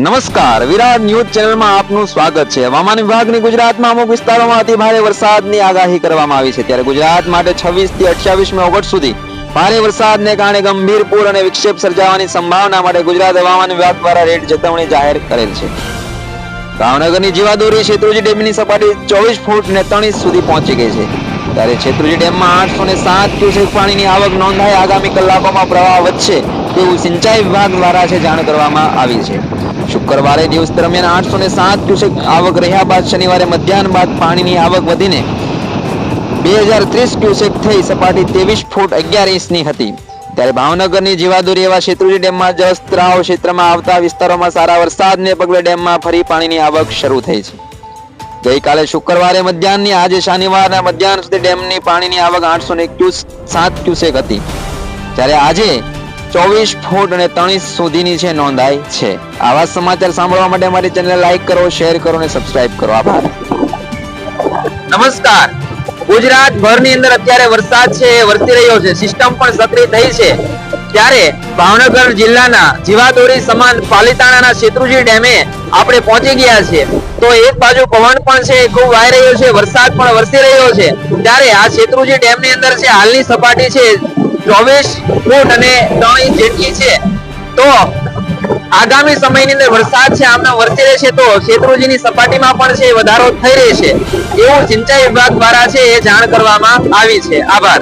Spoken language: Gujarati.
નમસ્કાર. વિરાટ ન્યૂઝ ચેનલમાં આપનું સ્વાગત છે. હવામાન વિભાગની ગુજરાતમાં અમુક વિસ્તારોમાં અતિ ભારે વરસાદની આગાહી કરવામાં આવી છે. ત્યારે ગુજરાત માટે 26 થી 28 ઓગસ્ટ સુધી ભારે વરસાદને કારણે ગંભીર પૂર અને વિક્ષેપ સર્જાવાની સંભાવના માટે ગુજરાત હવામાન વિભાગ દ્વારા રેડ ચેતવણી જાહેર કરેલ છે. ભાવનગરની જીવાદોરી શેત્રુજી ડેમની સપાટી ચોવીસ ફૂટ ને ત્રણ સુધી પહોંચી ગઈ છે. ત્યારે છેત્રુજી ડેમમાં આઠસો ને સાત ક્યુસેક પાણીની આવક નોંધાઈ આગામી કલાકોમાં પ્રવાહ વધશે તેવું સિંચાઈ વિભાગ દ્વારા છે જાણ કરવામાં આવી છે. શુક્રવારે દિવસ દરમિયાન આઠસો ને સાત ક્યુસેક આવક રહ્યા બાદ શનિવારે મધ્યાહન બાદ પાણીની આવક વધીને બે હજાર ત્રીસ ક્યુસેક થઈ સપાટી ત્રેવીસ ફૂટ અગિયાર ઇંચની હતી. ત્યારે ભાવનગરની જીવાદોરી એવા શેત્રુજી ડેમમાં જળસ્ત્રાવ ક્ષેત્રમાં આવતા વિસ્તારોમાં સારા વરસાદને પગલે ડેમમાં ફરી પાણીની આવક શરૂ થઈ છે. ગઈકાલે શુક્રવારે મધ્યાહનની, આજે શનિવારના મધ્યાહન સુધી ડેમની પાણીની આવક આઠસો ને સાત ક્યુસેક હતી. જ્યારે આજે ચોવીસ ફૂટ અને ત્રણ સુધીની છે નોંધાઈ છે. આવા સમાચાર સાંભળવા માટે અમારી ચેનલ લાઈક કરો, શેર કરો અને સબસ્ક્રાઇબ કરો. આભાર. નમસ્કાર. ગુજરાત ભરની અંદર અત્યારે વરસાદ છે, વરસી રહ્યો છે. સિસ્ટમ પણ સક્રિય થઈ છે. ત્યારે ભાવનગર જિલ્લાના જીવાદોરી સમાન પાલિતાણાના શેત્રુજી ડેમે આપણે પહોંચી ગયા છે તો એક બાજુ પવન પણ છે, ખૂબ વાઈ રહ્યો છે, વરસાદ પણ વરસી રહ્યો છે. ત્યારે આ શેત્રુજી ડેમની અંદર છે હાલની સપાટી છે ચોવીસ ફૂટ અને ત્રણ ઇંચ જેટલી છે. તો આગામી સમયની અંદર વરસાદ છે, આમના વરસી રહેશે તો શેત્રુંજીની સપાટીમાં પણ છે વધારો થઈ રહેશે એવું સિંચાઈ વિભાગ દ્વારા છે, એ જાણ કરવામાં આવી છે. આભાર.